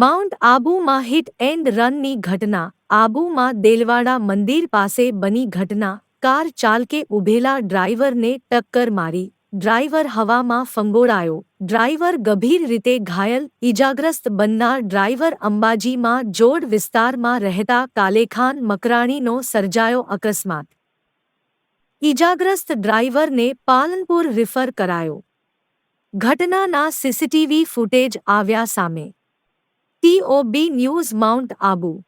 Mount આબુમાં hit and રનની ઘટના. આબુમાં દેલવાડા મંદિર પાસે બની ઘટના. કાર ચાલકે ઉભેલા ડ્રાઈવરને ટક્કર મારી. ડ્રાઈવર હવામાં ફંગોળાયો. ડ્રાઈવર ગંભીર રીતે ઘાયલ. ઈજાગ્રસ્ત બનનાર ડ્રાઈવર અંબાજીમાં જોડ વિસ્તારમાં રહેતા કાલેખાન મકરાણીનો સર્જાયો અકસ્માત. ઈજાગ્રસ્ત ડ્રાઈવરને પાલનપુર રિફર કરાયો. ઘટનાના સીસીટીવી ફૂટેજ આવ્યા સામે. TOB News Mount Abu.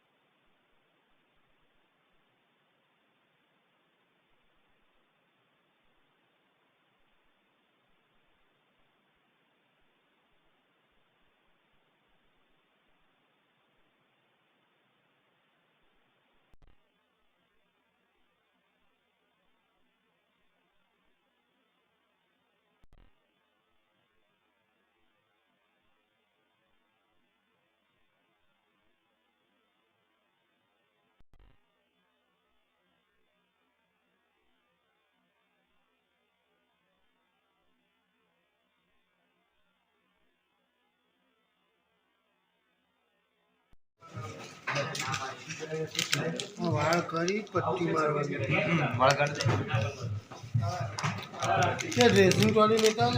વાળ કરી પટ્ટી મારવાની કે ડ્રેસિંગ ટ્રોલી લેતા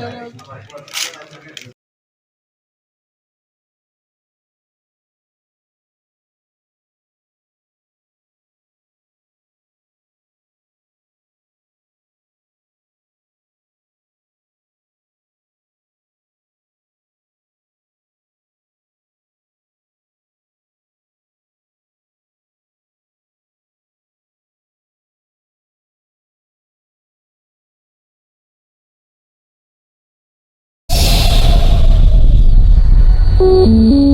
Música